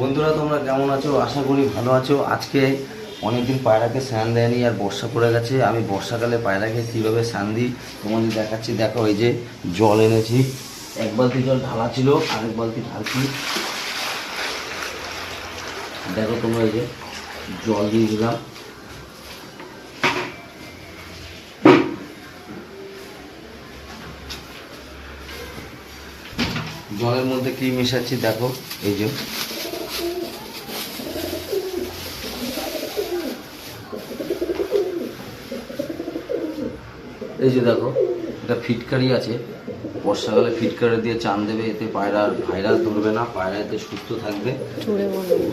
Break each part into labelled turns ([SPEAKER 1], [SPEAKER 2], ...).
[SPEAKER 1] বন্ধুরা, তোমরা কেমন আছো? আশা করি ভালো আছো। আজকে অনেকদিন পায়রাকে স্নান দেয়নি আর বর্ষা পড়ে গেছে। আমি বর্ষাকালে পায়রাকে কীভাবে স্নান দিই, তোমাদের দেখাচ্ছি। দেখো, এই যে জল এনেছি। এক বালতি জল ঢালা ছিল, আরেক বালতি ঢালছি। দেখো তোমরা এই যে জল দিয়ে দিলাম। জলের মধ্যে কি মেশাচ্ছি? দেখো এই যে। এই যে দেখো এটা ফিটকারি আছে। বর্ষাকালে ফিটকারি দিয়ে চান দেবে এতে পায়রার ভাইরাস ধরবে না। পায়রা এতে সুস্থ থাকবে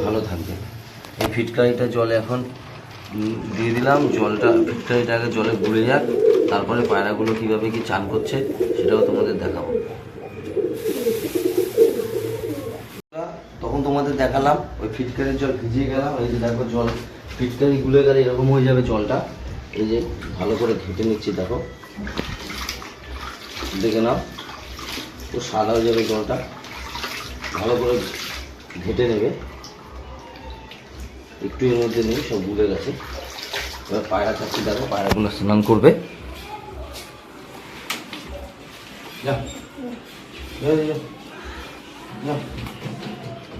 [SPEAKER 1] ভালো থাকবে। এই ফিটকারিটা জলে এখন দিয়ে দিলাম। জলটা ফিটকারিটা আগে জলে গুলে যাক। তারপরে পায়রাগুলো কীভাবে কি চান করছে সেটাও তোমাদের দেখাবো। তোমাদের দেখালাম ওই ফিটকারির জল ভিজিয়ে গেলাম এই যে দেখো জল ফিটকারি গুলে গেলে এরকম হয়ে যাবে জলটা। এই যে ভালো করে ঘেটে নিচ্ছি দেখো। দেখে নাও তো সাদা হয়ে যাবে জলটা। ভালো করে ঘেটে নেবে। একটু এর মধ্যে নেই সব গুলে গেছে। এবার পায়রা চাচ্ছি দেখো পায়রাগুলো স্নান করবে। যা যা, যা।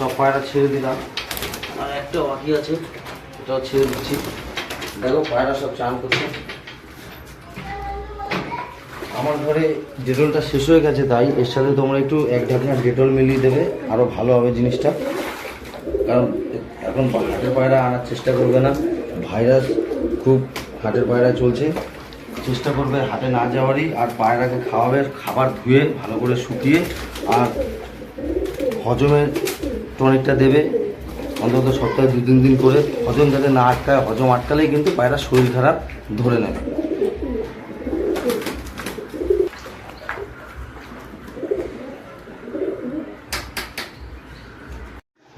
[SPEAKER 1] সব পায়রা ছেড়ে দিলাম। আর একটা বাকি আছে, এটাও ছেড়ে দিচ্ছি। দেখো পায়রা সব চান করছে। আমার ঘরে ডেটলটা শেষ হয়ে গেছে, তাই এর সাথে তোমরা একটু এক ঢাকনা ডেটল মিলিয়ে দেবে আরও ভালো হবে জিনিসটা। কারণ এখন হাটের পায়রা আনার চেষ্টা করবে না। ভাইরাস খুব হাটের পায়রা চলছে। চেষ্টা করবে হাটে না যাওয়ারই, আর পায়রাকে খাওয়াবে, খাবার ধুয়ে, ভালো করে শুকিয়ে, আর হজমের টনিকটা দেবে। অন্তত সপ্তাহে দু তিন দিন করে হজম যাতে না আটকায়, হজম আটকালেই কিন্তু পায়রা শরীর খারাপ ধরে নেবে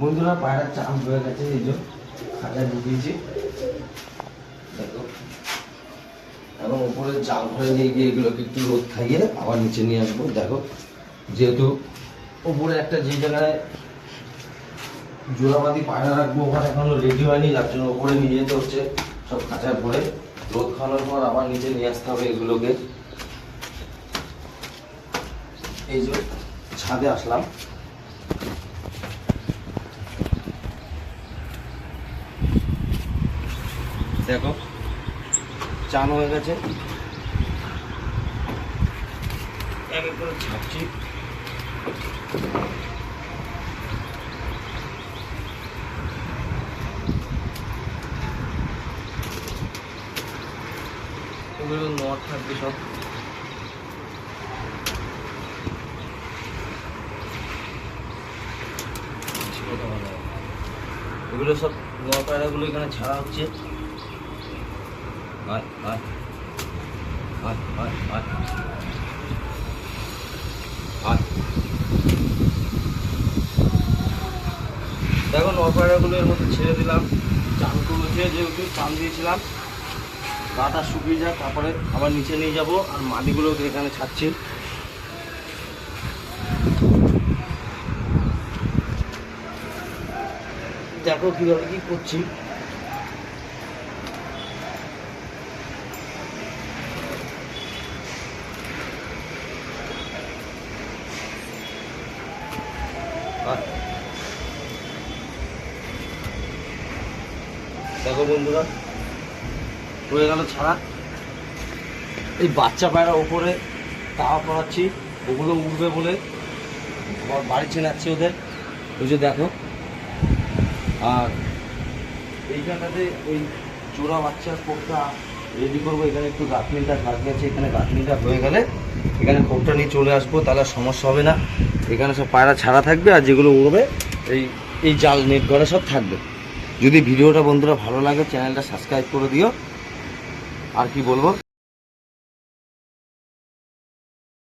[SPEAKER 1] বন্ধুরা পায়রা চাপ হয়ে গেছে, এই যে খাঁচায় ঢুকিয়েছি। দেখো। উপরে জাল ঘরে নিয়ে গিয়ে এগুলোকে একটু রোদ খাইয়ে আবার নিচে নিয়ে আসব। দেখো, যেহেতু উপরে একটা যে জায়গায় জোড়াবাদি পায়রা রাখব ওখানে এখনও রেডি হয়নি, যার জন্য ওপরে নিয়ে যেতে হচ্ছে। সব খাঁচায় ভরে রোদ খাওয়ানোর পর আবার নিচে নিয়ে আসতে হবে এগুলোকে। এই যে ছাদে আসলাম। দেখো, চান হয়ে গেছে। এক করে ছাড়ছি ওগুলো নট থাকবে সব। এগুলো সব নোয়া পায়রাগুলো এখানে ছাড়া হচ্ছে। আয় আয় দেখো নরপায়রাগুলো এর মধ্যে ছেড়ে দিলাম। চান করেছে যেহেতু চান দিয়েছিলাম। গাটা শুকিয়ে যাক, তারপরে আবার নিচে নিয়ে যাব, আর মাটিগুলোকে এখানে ছাড়ছি। দেখো কীভাবে কী করছি। দেখো বন্ধুরা হয়ে গেল ছাড়া। এই বাচ্চা পায়রা ওপরে তাওয়া পড়াচ্ছি, ওগুলো উঠবে বলে বাড়ি চেনাচ্ছি ওদের। ওই যে দেখো। আর এইখানটাতে ওই চোরা বাচ্চার খোপটা রেডি করব। এখানে একটু গাঁথনিটা বাকি আছে, এখানে গাঁথনিটা হয়ে গেলে এখানে খোপটা নিয়ে চলে আসব, তাহলে সমস্যা হবে না। এখানে সব পায়রা ছাড়া থাকবে আর যেগুলো উড়বে, এই এই জাল নেট ঘরে সব থাকবে। যদি ভিডিওটা বন্ধুরা ভালো লাগে, চ্যানেলটা সাবস্ক্রাইব করে দিও। আর কি বলব?